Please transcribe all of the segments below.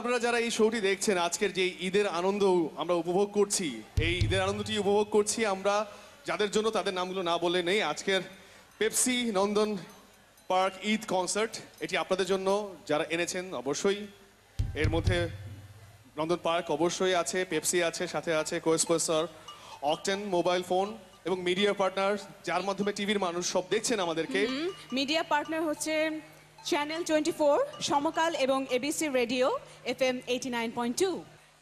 আপনারা যারা এই শোটি দেখছেন, আজকের যে ঈদের আনন্দ আমরা উপভোগ করছি, এই ঈদের আনন্দটি উপভোগ করছি আমরা যাদের জন্য তাদের নামগুলো না বলে নেই, আজকের Pepsi Nandan park Eid concert এটি আপনাদের জন্য যারা এনেছেন অবশ্যই। এর মধ্যে নন্দন পার্ক অবশ্যই আছে পেপসি আছে, সাথে আছে কোয়েসপাসার অকটেন মোবাইল ফোন এবং মিডিয়া পার্টনার যার মাধ্যমে টিভির মানুষ সব দেখছেন আমাদেরকে। মিডিয়া পার্টনার হচ্ছে চ্যানেল টোয়েন্টি সমকাল এবং ABC radio F M eighty nine point two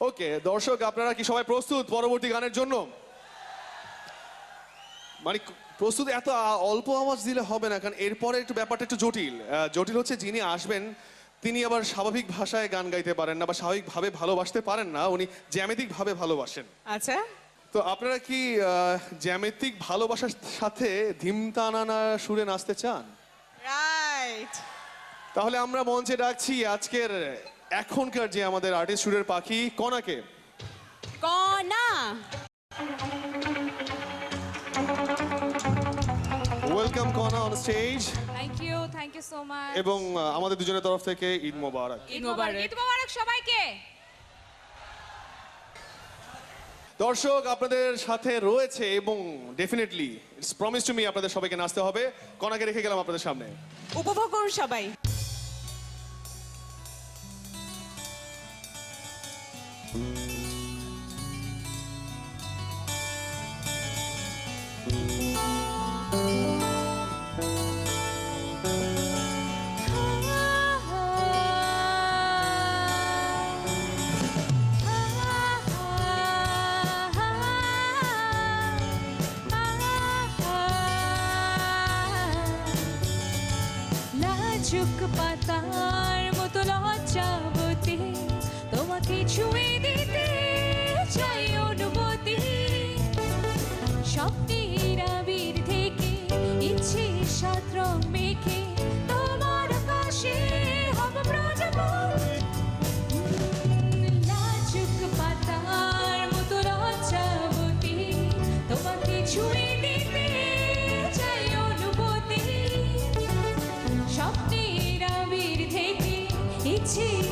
okay দর্শক আপনারা কি সবাই প্রস্তুত পরবর্তী গানের জন্য? মানে প্রস্তুত এত অল্প আওয়াজ দিলে হবে না কারণ এরপরে একটু ব্যাপারটা একটু জটিল। জটিল হচ্ছে যিনি আসবেন তিনি আবার স্বাভাবিক ভাষায় গান গাইতে পারেন না বা স্বাভাবিকভাবে ভালোবাসতে পারেন না উনি জ্যামিতিক ভাবে ভালোবাসেন। আচ্ছা। তো আপনারা কি জ্যামিতিক ভালোবাসার সাথে ধিমতানানা সুরে নাচতে চান? রাইট তাহলে আমরা মঞ্চে ডাকছি আজকের এখনকার যে আমাদের আর্টিস্ট সুরের পাখি কনাকে। Kona. Welcome Kona on stage thank you thank you so much এবং আমাদের দুজনের তরফ থেকে ঈদ মোবারক। ঈদ মোবারক ঈদ মোবারক সবাইকে। দর্শক আপনাদের সাথে রয়েছে এবং definitely it's promise to me আপনাদের সবাইকে নাচতে হবে। কনাকে রেখে গেলাম আপনাদের সামনে। উপভোগ করুন সবাই। লাজুক পাতার মতো লজ্জাবতী। তোমাকে ছুঁয়ে দিতে চাই অনুমতি। স্বপ্নের আবির থেকে ইচ্ছে সাত মেখে তোমার প্রজাপতি। লাজুক পাতার মতো লজ্জাবতী, তোমাকে ছুঁয়ে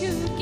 future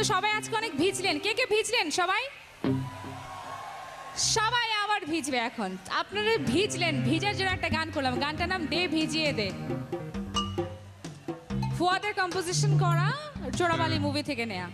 যেহেতু সবাই আজকে অনেক ভিজলেন। কে কে ভিজলেন? সবাই? সবাই আবার ভিজবে এখন। আপনারা ভিজলেন। ভিজার জন্য একটা গান করলাম। গানটার নাম দে ভিজিয়ে দে। ফুয়াদের কম্পোজিশন করা চোরাবালি মুভি থেকে নেয়া।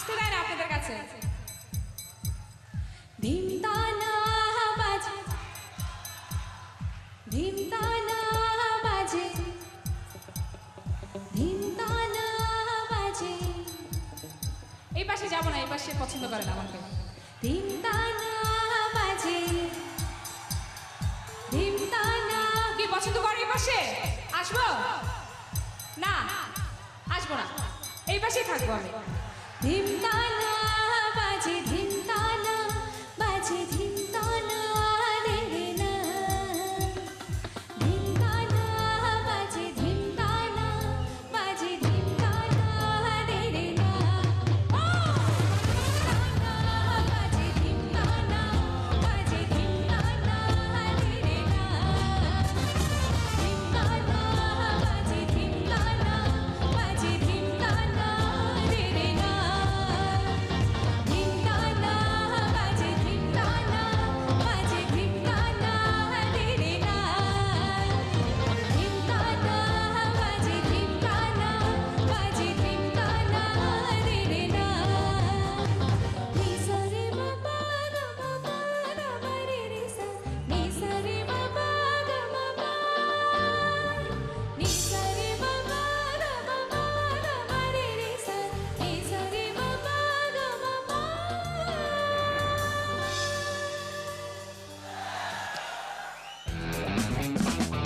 আসতে দেয় না আপনাদের কাছে? এই পাশে যাব না, এই পাশে পছন্দ করে না আমাকে। ধিমতানা বাজে কি পছন্দ করে এই পাশে? আসব? না আসব না। এই পাশেই থাকব আমি। 点大眼。